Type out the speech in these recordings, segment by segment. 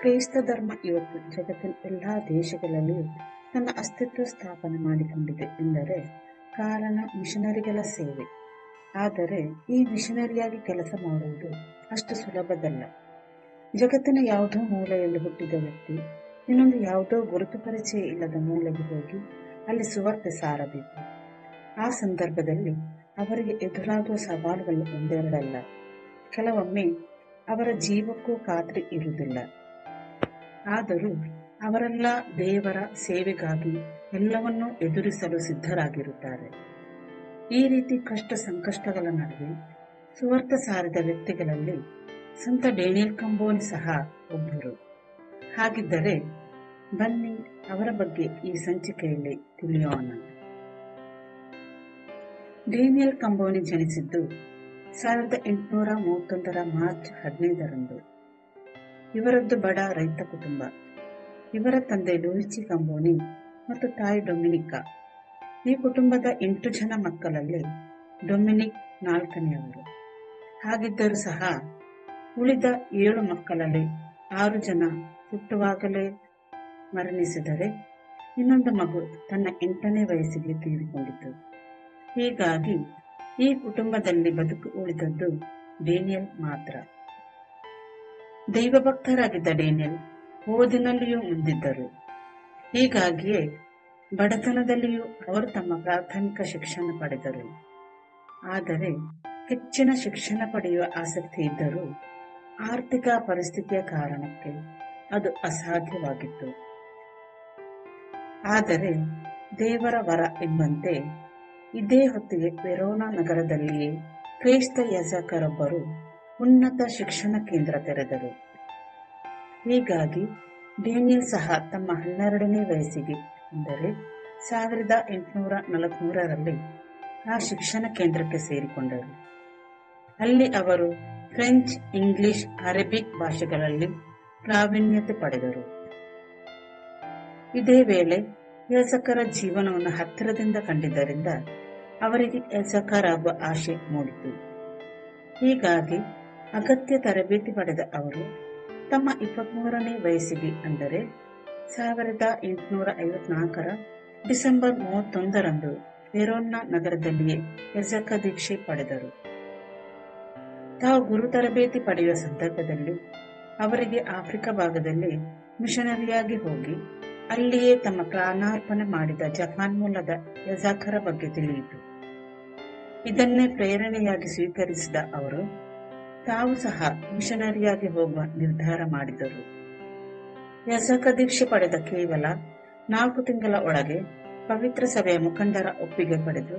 ಕ್ರೈಸ್ತ ಧರ್ಮ ಇವತ್ತು ಜಗತ್ತಿನ ಎಲ್ಲ ದೇಶಗಳಲ್ಲಿಯೂ ತನ್ನ ಅಸ್ತಿತ್ವ ಸ್ಥಾಪನೆ ಮಾಡಿಕೊಂಡಿದೆ ಎಂದರೆ ಕಾರಣ ಮಿಷನರಿಗಳ ಸೇವೆ. ಆದರೆ ಈ ಮಿಷನರಿಯಾಗಿ ಕೆಲಸ ಮಾಡುವುದು ಅಷ್ಟು ಸುಲಭದಲ್ಲ. ಜಗತ್ತಿನ ಯಾವುದೋ ಮೂಲೆಯಲ್ಲಿ ಹುಟ್ಟಿದ ವ್ಯಕ್ತಿ ಇನ್ನೊಂದು ಯಾವುದೋ ಗುರುತು ಪರಿಚಯ ಇಲ್ಲದ ಮೂಲೆಗೆ ಹೋಗಿ ಅಲ್ಲಿ ಸುವಾರ್ತೆ ಸಾರಬೇಕು. ಆ ಸಂದರ್ಭದಲ್ಲಿ ಅವರಿಗೆ ಎದುರಾಗುವ ಸವಾಲುಗಳು ಒಂದೆರಡಲ್ಲ. ಕೆಲವೊಮ್ಮೆ ಅವರ ಜೀವಕ್ಕೂ ಖಾತ್ರಿ ಇರುವುದಿಲ್ಲ. ಆದರೂ ಅವರೆಲ್ಲ ದೇವರ ಸೇವೆಗಾಗಿ ಎಲ್ಲವನ್ನೂ ಎದುರಿಸಲು ಸಿದ್ಧರಾಗಿರುತ್ತಾರೆ. ಈ ರೀತಿ ಕಷ್ಟ ಸಂಕಷ್ಟಗಳ ನಡುವೆ ಸುವರ್ಥ ಸಾರಿದ ವ್ಯಕ್ತಿಗಳಲ್ಲಿ ಸಂತ ಡೇನಿಯಲ್ ಕಂಬೋನ್ ಸಹ ಒಬ್ಬರು. ಹಾಗಿದ್ದರೆ ಬನ್ನಿ ಅವರ ಬಗ್ಗೆ ಈ ಸಂಚಿಕೆಯಲ್ಲಿ ತಿಳಿಯೋಣ. ಡೇನಿಯಲ್ ಕಂಬೋನಿ ಜನಿಸಿದ್ದು ಸಾವಿರದ ಎಂಟುನೂರ ಮೂವತ್ತೊಂದರ ಮಾರ್ಚ್ ಹದಿನೈದರಂದು. ಇವರದ್ದು ಬಡ ರೈತ ಕುಟುಂಬ. ಇವರ ತಂದೆ ಲೂಯಿಚಿ ಕಂಬೋನಿ ಮತ್ತು ತಾಯಿ ಡೊಮಿನಿಕಾ. ಈ ಕುಟುಂಬದ ಎಂಟು ಜನ ಮಕ್ಕಳಲ್ಲಿ ಡೊಮಿನಿಕ್ ನಾಲ್ಕನೆಯವರು. ಹಾಗಿದ್ದರೂ ಸಹ ಉಳಿದ ಏಳು ಮಕ್ಕಳಲ್ಲಿ ಆರು ಜನ ಹುಟ್ಟುವಾಗಲೇ ಮರಣಿಸಿದರೆ ಇನ್ನೊಂದು ಮಗು ತನ್ನ ಎಂಟನೇ ವಯಸ್ಸಿಗೆ ತೀರಿಕೊಂಡಿತು. ಹೀಗಾಗಿ ಈ ಕುಟುಂಬದಲ್ಲಿ ಬದುಕು ಉಳಿದದ್ದು ಡೇನಿಯಲ್ ಮಾತ್ರ. ದೈವಭಕ್ತರಾಗಿದ್ದ ಡೇನಿಯಲ್ ಓದಿನಲ್ಲಿಯೂ ಮುಂದಿದ್ದರು. ಹೀಗಾಗಿಯೇ ಬಡತನದಲ್ಲಿಯೂ ಅವರು ತಮ್ಮ ಪ್ರಾಥಮಿಕ ಶಿಕ್ಷಣ ಪಡೆದರು. ಆದರೆ ಹೆಚ್ಚಿನ ಶಿಕ್ಷಣ ಪಡೆಯುವ ಆಸಕ್ತಿ ಇದ್ದರೂ ಆರ್ಥಿಕ ಪರಿಸ್ಥಿತಿಯ ಕಾರಣಕ್ಕೆ ಅದು ಅಸಾಧ್ಯವಾಗಿತ್ತು. ಆದರೆ ದೇವರ ವರ ಎಂಬಂತೆ ಇದೇ ಹೊತ್ತಿಗೆ ವೆರೋನಾ ನಗರದಲ್ಲಿಯೇ ಕ್ರೈಸ್ತ ಯಾಜಕರೊಬ್ಬರು ಉನ್ನತ ಶಿಕ್ಷಣ ಕೇಂದ್ರ ತೆರೆದರು. ಹೀಗಾಗಿ ಡೇನಿಯಲ್ ಸಹ ತಮ್ಮ ಹನ್ನೆರಡನೇ ವಯಸ್ಸಿಗೆ ಅಂದರೆ ಸಾವಿರದ ಎಂಟುನೂರ ನಲವತ್ಮೂರರಲ್ಲಿ ಆ ಶಿಕ್ಷಣ ಕೇಂದ್ರಕ್ಕೆ ಸೇರಿಕೊಂಡರು. ಅಲ್ಲಿ ಅವರು ಫ್ರೆಂಚ್, ಇಂಗ್ಲಿಷ್, ಅರೇಬಿಕ್ ಭಾಷೆಗಳಲ್ಲಿ ಪ್ರಾವೀಣ್ಯತೆ ಪಡೆದರು. ಇದೇ ವೇಳೆ ಯಸಕರ ಜೀವನವನ್ನು ಹತ್ತಿರದಿಂದ ಕಂಡಿದ್ದರಿಂದ ಅವರಿಗೆ ಯಸಕರಾಗುವ ಆಶೆ ಮೂಡಿತು. ಹೀಗಾಗಿ ಅಗತ್ಯ ತರಬೇತಿ ಪಡೆದ ಅವರು ತಮ್ಮ ಇಪ್ಪತ್ಮೂರನೇ ವಯಸ್ಸಿಗೆ ಅಂದರೆ ಸಾವಿರದ ಎಂಟುನೂರ ಐವತ್ನಾಲ್ಕರ ಡಿಸೆಂಬರ್ ಮೂವತ್ತೊಂದರಂದು ವೆರೋನ್ನ ನಗರದಲ್ಲಿಯೇ ಯಜಕ ದೀಕ್ಷೆ ಪಡೆದರು. ತಾವು ಗುರು ತರಬೇತಿ ಪಡೆಯುವ ಸಂದರ್ಭದಲ್ಲಿ ಅವರಿಗೆ ಆಫ್ರಿಕಾ ಭಾಗದಲ್ಲಿ ಮಿಷನರಿಯಾಗಿ ಹೋಗಿ ಅಲ್ಲಿಯೇ ತಮ್ಮ ಪ್ರಾಣಾರ್ಪಣೆ ಮಾಡಿದ ಜಪಾನ್ ಮೂಲದ ಯಜಾಕರ ಬಗ್ಗೆ ತಿಳಿಯಿತು. ಇದನ್ನೇ ಪ್ರೇರಣೆಯಾಗಿ ಸ್ವೀಕರಿಸಿದ ಅವರು ತಾವು ಸಹ ಮಿಷನರಿಯಾಗಿ ಹೋಗುವ ನಿರ್ಧಾರ ಮಾಡಿದರು. ಯಜಕ ದೀಕ್ಷೆ ಪಡೆದ ಕೇವಲ ನಾಲ್ಕು ತಿಂಗಳ ಒಳಗೆ ಪವಿತ್ರ ಸಭೆಯ ಮುಖಂಡರ ಒಪ್ಪಿಗೆ ಪಡೆದು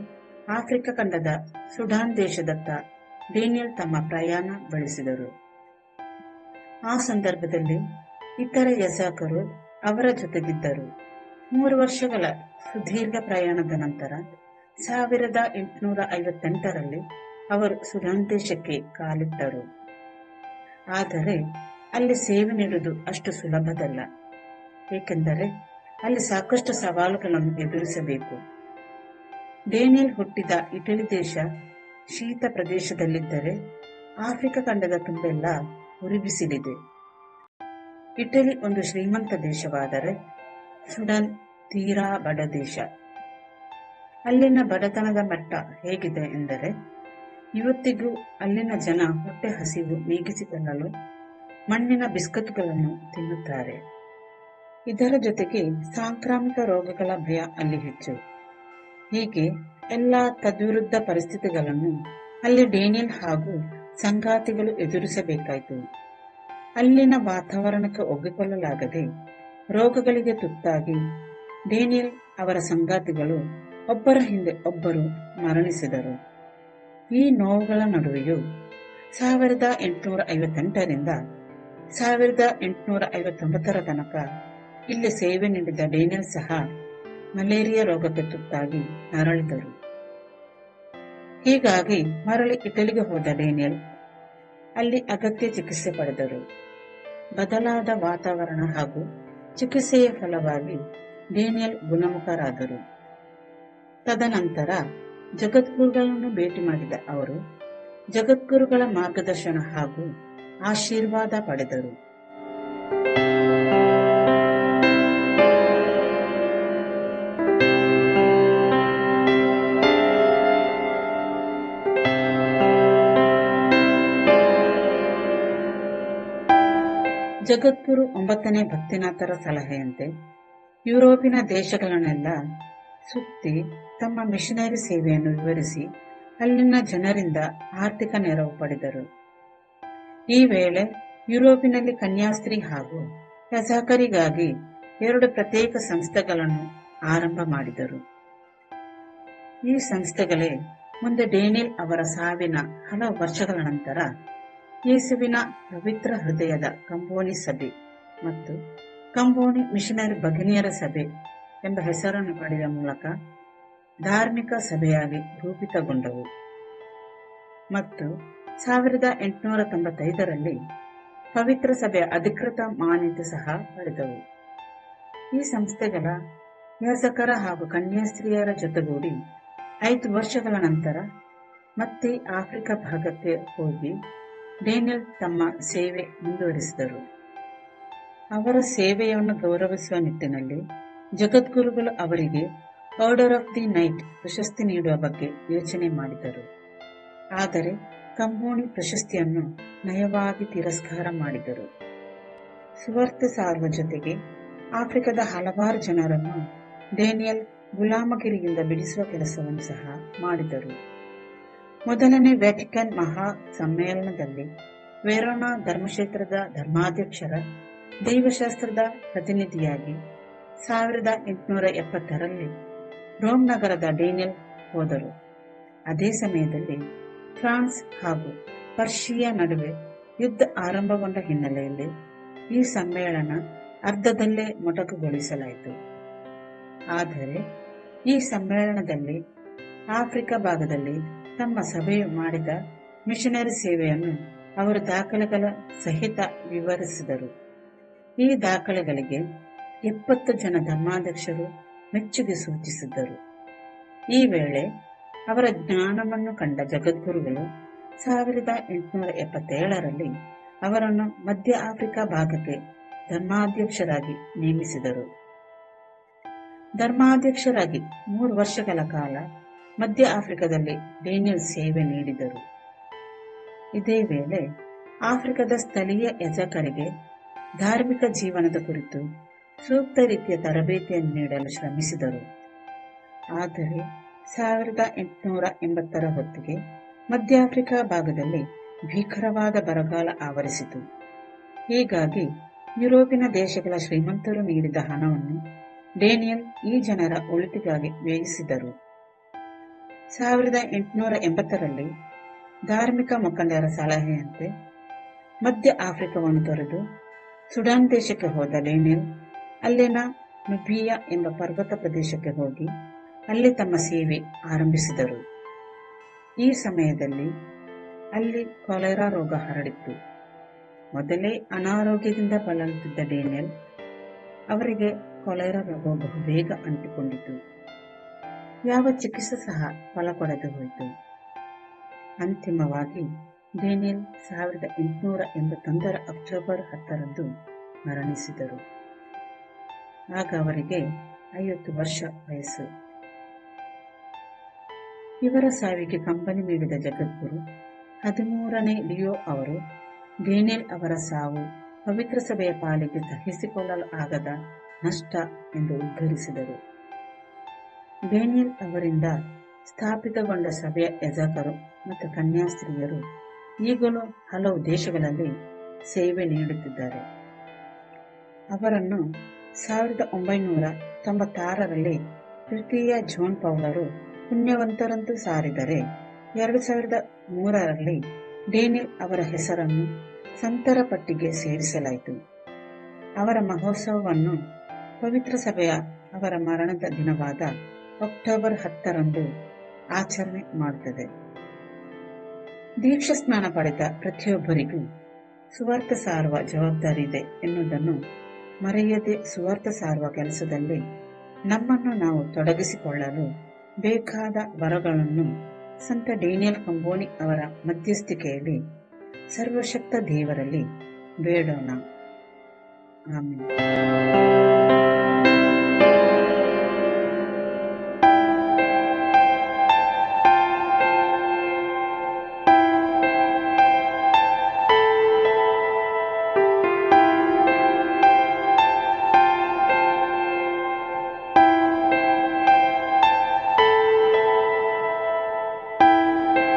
ಆಫ್ರಿಕಾ ಖಂಡದ ಸುಡಾನ್ ದೇಶದತ್ತ ಡೇನಿಯಲ್ ತಮ್ಮ ಪ್ರಯಾಣ ಬೆಳೆಸಿದರು. ಆ ಸಂದರ್ಭದಲ್ಲಿ ಇತರ ಯಸಕರು ಅವರ ಜೊತೆಗಿದ್ದರು. ಮೂರು ವರ್ಷಗಳ ಸುದೀರ್ಘ ಪ್ರಯಾಣದ ನಂತರ ಸಾವಿರದ ಎಂಟುನೂರ ಐವತ್ತೆಂಟರಲ್ಲಿ ಅವರು ಸುಡಾನ್ ದೇಶಕ್ಕೆ ಕಾಲಿಟ್ಟರು. ಆದರೆ ಅಲ್ಲಿ ಸೇವೆ ನೀಡುವುದು ಅಷ್ಟು ಸುಲಭದಲ್ಲ. ಏಕೆಂದರೆ ಅಲ್ಲಿ ಸಾಕಷ್ಟು ಸವಾಲುಗಳನ್ನು ಎದುರಿಸಬೇಕು. ಡೇನಿಯಲ್ ಹುಟ್ಟಿದ ಇಟಲಿ ದೇಶ ಶೀತ ಪ್ರದೇಶದಲ್ಲಿದ್ದರೆ ಆಫ್ರಿಕಾ ಖಂಡದ ತುಂಬೆಲ್ಲ ಉರಿಬಿಸಿಲಿದೆ ಇಟಲಿ ಒಂದು ಶ್ರೀಮಂತ ದೇಶವಾದರೆ ಸುಡಾನ್ ತೀರಾ ಬಡ ದೇಶ. ಅಲ್ಲಿನ ಬಡತನದ ಮಟ್ಟ ಹೇಗಿದೆ ಎಂದರೆ ಇವತ್ತಿಗೂ ಅಲ್ಲಿನ ಜನ ಹೊಟ್ಟೆ ಹಸಿವು ನೀಗಿಸಿಕೊಳ್ಳಲು ಮಣ್ಣಿನ ಬಿಸ್ಕತ್ಗಳನ್ನು ತಿನ್ನುತ್ತಾರೆ. ಇದರ ಜೊತೆಗೆ ಸಾಂಕ್ರಾಮಿಕ ರೋಗಗಳ ಭಯ ಅಲ್ಲಿ ಹೆಚ್ಚು. ಹೀಗೆ ಎಲ್ಲ ತದ್ವಿರುದ್ಧ ಪರಿಸ್ಥಿತಿಗಳನ್ನು ಅಲ್ಲಿ ಡೇನಿಯಲ್ ಹಾಗೂ ಸಂಗಾತಿಗಳು ಎದುರಿಸಬೇಕಾಯಿತು. ಅಲ್ಲಿನ ವಾತಾವರಣಕ್ಕೆ ಒಗ್ಗಿಕೊಳ್ಳಲಾಗದೆ ರೋಗಗಳಿಗೆ ತುತ್ತಾಗಿ ಡೇನಿಯಲ್ ಅವರ ಸಂಗಾತಿಗಳು ಒಬ್ಬರ ಹಿಂದೆ ಒಬ್ಬರು ಮರಣಿಸಿದರು. ಈ ನೋವುಗಳ ನಡುವೆಯೂ ಸಾವಿರದ ಎಂಟುನೂರ ಐವತ್ತೆಂಟರಿಂದ ಸಾವಿರದ ಎಂಟುನೂರ ಐವತ್ತೊಂಬತ್ತರ ತನಕ ಇಲ್ಲಿ ಸೇವೆ ನೀಡಿದ ಡೇನಿಯಲ್ ಸಹ ಮಲೇರಿಯಾ ರೋಗಕ್ಕೆ ತುತ್ತಾಗಿ ನರಳಿದರು. ಹೀಗಾಗಿ ಮರಳಿ ಇಟಲಿಗೆ ಹೋದ ಡೇನಿಯಲ್ ಅಲ್ಲಿ ಅಗತ್ಯ ಚಿಕಿತ್ಸೆ ಪಡೆದರು. ಬದಲಾದ ವಾತಾವರಣ ಹಾಗೂ ಚಿಕಿತ್ಸೆಯ ಫಲವಾಗಿ ಡೇನಿಯಲ್ ಗುಣಮುಖರಾದರು. ತದನಂತರ ಜಗದ್ಗುರುಗಳನ್ನು ಭೇಟಿ ಮಾಡಿದ ಅವರು, ಜಗದ್ಗುರುಗಳ ಮಾರ್ಗದರ್ಶನ ಹಾಗೂ ಆಶೀರ್ವಾದ ಪಡೆದರು. ಜಗದ್ಗುರು ಒಂಬತ್ತನೇ ಭಕ್ತಿನಾಥರ ಸಲಹೆಯಂತೆ ಯುರೋಪಿನ ದೇಶಗಳನ್ನೆಲ್ಲ ಸುತ್ತಿ ತಮ್ಮ ಮಿಷನರಿ ಸೇವೆಯನ್ನು ವಿವರಿಸಿ ಅಲ್ಲಿನ ಜನರಿಂದ ಆರ್ಥಿಕ ನೆರವು ಪಡೆದರು. ಈ ವೇಳೆ ಯುರೋಪಿನಲ್ಲಿ ಕನ್ಯಾಸ್ತ್ರೀ ಹಾಗೂ ರಜಾಕರಿಗಾಗಿ ಎರಡು ಪ್ರತ್ಯೇಕ ಸಂಸ್ಥೆಗಳನ್ನು ಆರಂಭ ಮಾಡಿದರು. ಈ ಸಂಸ್ಥೆಗಳೇ ಮುಂದೆ ಡೇನಿಲ್ ಅವರ ಸಾವಿನ ಹಲವು ವರ್ಷಗಳ ನಂತರ ಯೇಸುವಿನ ಪವಿತ್ರ ಹೃದಯದ ಕಂಬೋನಿ ಸಭೆ ಮತ್ತು ಕಂಬೋನಿ ಮಿಷನರಿ ಭಗಿನಿಯರ ಸಭೆ ಎಂಬ ಹೆಸರನ್ನು ಪಡೆದ ಮೂಲಕ ಧಾರ್ಮಿಕ ಸಭೆಯಾಗಿ ರೂಪಿತಗೊಂಡವು. ಮತ್ತು ಸಾವಿರದ ಎಂಟುನೂರ ತೊಂಬತ್ತೈದರಲ್ಲಿ ಪವಿತ್ರ ಸಭೆಯ ಅಧಿಕೃತ ಮಾನ್ಯತೆ ಸಹ ಪಡೆದವು. ಈ ಸಂಸ್ಥೆಗಳ ಯಾಸಕರ ಹಾಗೂ ಕನ್ಯಾಸ್ತ್ರೀಯರ ಜೊತೆಗೂಡಿ ಐದು ವರ್ಷಗಳ ನಂತರ ಮತ್ತೆ ಆಫ್ರಿಕಾ ಭಾಗಕ್ಕೆ ಹೋಗಿ ಡೇನಿಯಲ್ ತಮ್ಮ ಸೇವೆ ಮುಂದುವರಿಸಿದರು. ಅವರ ಸೇವೆಯನ್ನು ಗೌರವಿಸುವ ನಿಟ್ಟಿನಲ್ಲಿ ಜಗದ್ಗುರುಗಳು ಅವರಿಗೆ ಆರ್ಡರ್ ಆಫ್ ದಿ ನೈಟ್ ಪ್ರಶಸ್ತಿ ನೀಡುವ ಬಗ್ಗೆ ಯೋಚನೆ ಮಾಡಿದರು. ಆದರೆ ಕಂಬೋಣಿ ಪ್ರಶಸ್ತಿಯನ್ನು ನಯವಾಗಿ ತಿರಸ್ಕಾರ ಮಾಡಿದರು. ಸುವರ್ತ ಸಾರುವ ಜೊತೆಗೆ ಆಫ್ರಿಕಾದ ಹಲವಾರು ಜನರನ್ನು ಡೇನಿಯಲ್ ಗುಲಾಮಗಿರಿಯಿಂದ ಬಿಡಿಸುವ ಕೆಲಸವನ್ನು ಸಹ ಮಾಡಿದರು. ಮೊದಲನೇ ವ್ಯಾಟಿಕನ್ ಮಹಾ ಸಮ್ಮೇಳನದಲ್ಲಿ ವೇರೋನಾ ಧರ್ಮಕ್ಷೇತ್ರದ ಧರ್ಮಾಧ್ಯಕ್ಷರ, ದೈವಶಾಸ್ತ್ರದ ಪ್ರತಿನಿಧಿಯಾಗಿ ಸಾವಿರದ ಎಂಟುನೂರ ಎಪ್ಪತ್ತರಲ್ಲಿ ರೋಮ್ ನಗರದ ಡೇನಿಯಲ್ ಹೋದರು. ಅದೇ ಸಮಯದಲ್ಲಿ ಫ್ರಾನ್ಸ್ ಹಾಗೂ ಪರ್ಷಿಯಾ ನಡುವೆ ಯುದ್ಧ ಆರಂಭಗೊಂಡ ಹಿನ್ನೆಲೆಯಲ್ಲಿ ಈ ಸಮ್ಮೇಳನ ಅರ್ಧದಲ್ಲೇ ಮೊಟಕುಗೊಳಿಸಲಾಯಿತು. ಆದರೆ ಈ ಸಮ್ಮೇಳನದಲ್ಲಿ ಆಫ್ರಿಕಾ ಭಾಗದಲ್ಲಿ ತಮ್ಮ ಸಭೆಯು ಮಾಡಿದ ಮಿಷನರಿ ಸೇವೆಯನ್ನು ಅವರು ದಾಖಲೆಗಳ ಸಹಿತ ವಿವರಿಸಿದರು. ಈ ದಾಖಲೆಗಳಿಗೆ ಎಪ್ಪತ್ತು ಜನ ಧರ್ಮಾಧ್ಯಕ್ಷರು ಮೆಚ್ಚುಗೆ ಸೂಚಿಸಿದ್ದರು. ಈ ವೇಳೆ ಅವರ ಜ್ಞಾನವನ್ನು ಕಂಡ ಜಗದ್ಗುರುಗಳು ಸಾವಿರದ ಎಂಟುನೂರ ಎಪ್ಪತ್ತೇಳರಲ್ಲಿ ಅವರನ್ನು ಮಧ್ಯ ಆಫ್ರಿಕಾ ಭಾಗಕ್ಕೆ ಧರ್ಮಾಧ್ಯಕ್ಷರಾಗಿ ನೇಮಿಸಿದರು. ಧರ್ಮಾಧ್ಯಕ್ಷರಾಗಿ ಮೂರು ವರ್ಷಗಳ ಕಾಲ ಮಧ್ಯ ಆಫ್ರಿಕಾದಲ್ಲಿ ಡೇನಿಯಲ್ ಸೇವೆ ನೀಡಿದರು. ಇದೇ ವೇಳೆ ಆಫ್ರಿಕಾದ ಸ್ಥಳೀಯ ಯಜಕರಿಗೆ ಧಾರ್ಮಿಕ ಜೀವನದ ಕುರಿತು ಸೂಕ್ತ ರೀತಿಯ ತರಬೇತಿಯನ್ನು ನೀಡಲು ಶ್ರಮಿಸಿದರು. ಆದರೆ ಸಾವಿರದ ಎಂಟುನೂರ ಎಂಬತ್ತರ ಹೊತ್ತಿಗೆ ಮಧ್ಯ ಆಫ್ರಿಕಾ ಭಾಗದಲ್ಲಿ ಭೀಕರವಾದ ಬರಗಾಲ ಆವರಿಸಿತು. ಹೀಗಾಗಿ ಯುರೋಪಿನ ದೇಶಗಳ ಶ್ರೀಮಂತರು ನೀಡಿದ ಹಣವನ್ನು ಡೇನಿಯಲ್ ಈ ಜನರ ಒಳಿತಿಗಾಗಿ ವ್ಯಯಿಸಿದರು. ಸಾವಿರದ ಎಂಟುನೂರ ಎಂಬತ್ತರಲ್ಲಿ ಧಾರ್ಮಿಕ ಮುಖಂಡರ ಸಲಹೆಯಂತೆ ಮಧ್ಯ ಆಫ್ರಿಕಾವನ್ನು ತೊರೆದು ಸುಡಾನ್ ದೇಶಕ್ಕೆ ಹೋದ ಡೇನಿಯಲ್ ಅಲ್ಲಿನ? ನುಬಿಯ ಎಂಬ ಪರ್ವತ ಪ್ರದೇಶಕ್ಕೆ ಹೋಗಿ ಅಲ್ಲಿ ತಮ್ಮ ಸೇವೆ ಆರಂಭಿಸಿದರು. ಈ ಸಮಯದಲ್ಲಿ ಅಲ್ಲಿ ಕೊಲೆರಾ ರೋಗ ಹರಡಿತ್ತು. ಮೊದಲೇ ಅನಾರೋಗ್ಯದಿಂದ ಬಳಲುತ್ತಿದ್ದ ಡೇನಿಯಲ್ ಅವರಿಗೆ ಕೊಲೆರಾ ರೋಗ ಬಹುಬೇಗ ಅಂಟಿಕೊಂಡಿತು. ಯಾವ ಚಿಕಿತ್ಸೆ ಸಹ ಫಲ ಕೊಡದೆ ಹೋಯಿತು. ಅಂತಿಮವಾಗಿ ಡೇನಿಯಲ್ ಸಾವಿರದ ಎಂಟುನೂರ ಎಂಬತ್ತೊಂದರ ಅಕ್ಟೋಬರ್ ಹತ್ತರಂದು ಮರಣಿಸಿದರು. ಆಗ ಅವರಿಗೆ ಐವತ್ತು ವರ್ಷ ವಯಸ್ಸು. ಇವರ ಸಾವಿಗೆ ಕಂಪನಿ ನೀಡಿದ ಜಗದ್ಗುರು ಹದಿಮೂರನೇ ಲಿಯೋ ಅವರು ಡೇನಿಯಲ್ ಅವರ ಸಾವು ಪವಿತ್ರ ಸಭೆಯ ಪಾಲಿಗೆ ಸಹಿಸಿಕೊಳ್ಳಲು ಆಗದ ನಷ್ಟ ಎಂದು ಉದ್ಘರಿಸಿದರು ಡೇನಿಯಲ್ ಅವರಿಂದ ಸ್ಥಾಪಿತಗೊಂಡ ಸಭೆಯ ಯಜಕರು ಮತ್ತು ಕನ್ಯಾಸ್ತ್ರೀಯರು ಈಗಲೂ ಹಲವು ದೇಶಗಳಲ್ಲಿ ಸೇವೆ ನೀಡುತ್ತಿದ್ದಾರೆ. ಅವರನ್ನು ಸಾವಿರದ ಒಂಬೈನೂರ ತೊಂಬತ್ತಾರರಲ್ಲಿ ತೃತೀಯ ಜೋನ್ ಪೌಲರು ಪುಣ್ಯವಂತರಂತೂ ಸಾರಿದರೆ, ಎರಡು ಸಾವಿರದ ಮೂರರಲ್ಲಿ ಡೇನಿಲ್ ಅವರ ಹೆಸರನ್ನು ಸಂತರ ಪಟ್ಟಿಗೆ ಸೇರಿಸಲಾಯಿತು. ಅವರ ಮಹೋತ್ಸವವನ್ನು ಪವಿತ್ರ ಸಭೆಯ ಅವರ ಮರಣದ ದಿನವಾದ ಅಕ್ಟೋಬರ್ ಹತ್ತರಂದು ಆಚರಣೆ ಮಾಡುತ್ತದೆ. ದೀಕ್ಷಾ ಸ್ನಾನ ಪಡೆದ ಪ್ರತಿಯೊಬ್ಬರಿಗೂ ಸುವಾರ್ಥ ಸಾರುವ ಜವಾಬ್ದಾರಿ ಇದೆ ಎನ್ನುವುದನ್ನು ಮರೆಯದೆ ಸುವಾರ್ಥ ಸಾರುವ ಕೆಲಸದಲ್ಲಿ ನಮ್ಮನ್ನು ನಾವು ತೊಡಗಿಸಿಕೊಳ್ಳಲು ಬೇಕಾದ ವರಗಳನ್ನು ಸಂತ ಡೇನಿಯಲ್ ಕಂಬೋನಿ ಅವರ ಮಧ್ಯಸ್ಥಿಕೆಯಲ್ಲಿ ಸರ್ವಶಕ್ತ ದೇವರಲ್ಲಿ ಬೇಡೋಣ. ಆಮೇಲೆ